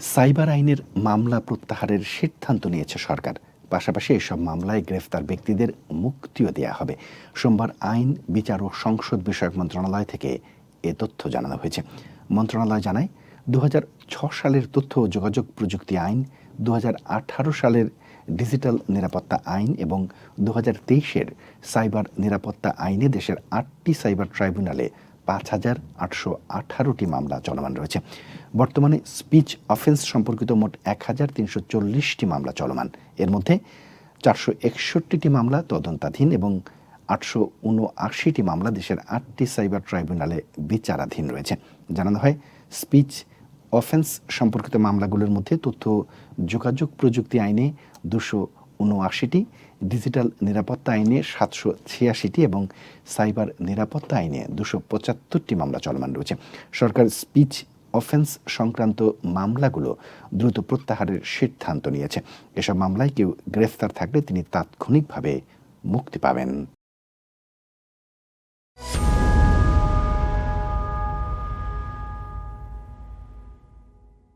Cyber আইনের মামলা প্রত্যাহারের সিদ্ধান্ত নিয়েছে সরকার। পাশাপাশি এসব মামলায় গ্রেফতার ব্যক্তিদের মুক্তিও দেওয়া হবে। সোমবার আইন, বিচার ও সংসদ বিষয়ক মন্ত্রণালয় থেকে এ তথ্য জানানো হয়েছে। মন্ত্রণালয় জানায় দু সালের তথ্য ও যোগাযোগ প্রযুক্তি আইন দু হাজার আঠারো সালের ডিজিটাল নিরাপত্তা আইন এবং দু তেইশের সাইবার নিরাপত্তা আইনে দেশের আটটি সাইবার ট্রাইব্যুনালে পাঁচ হাজার আটশো আঠারোটি মামলা চলমান রয়েছে। বর্তমানে স্পিচ অফেন্স সম্পর্কিত মোট এক হাজার তিনশো চল্লিশটি মামলা চলমান। এর মধ্যে চারশো একষট্টিটি মামলা তদন্তাধীন এবং আটশো উনআশিটি মামলা দেশের আটটি সাইবার ট্রাইব্যুনালে বিচারাধীন রয়েছে। জানানো হয়, স্পিচ অফেন্স সম্পর্কিত মামলাগুলোর মধ্যে তথ্য, যোগাযোগ প্রযুক্তি আইনে দুশো উনআশিটি ডিজিটাল নিরাপত্তা আইনে সাতশো ছিয়াশিটি এবং সাইবার নিরাপত্তা আইনে দুশো পঁচাত্তরটি মামলা চলমান রয়েছে। সরকার স্পিচ অফেন্স সংক্রান্ত মামলাগুলো দ্রুত প্রত্যাহারের সিদ্ধান্ত নিয়েছে। এসব মামলায় কেউ গ্রেফতার থাকলে তিনি তাৎক্ষণিকভাবে মুক্তি পাবেন।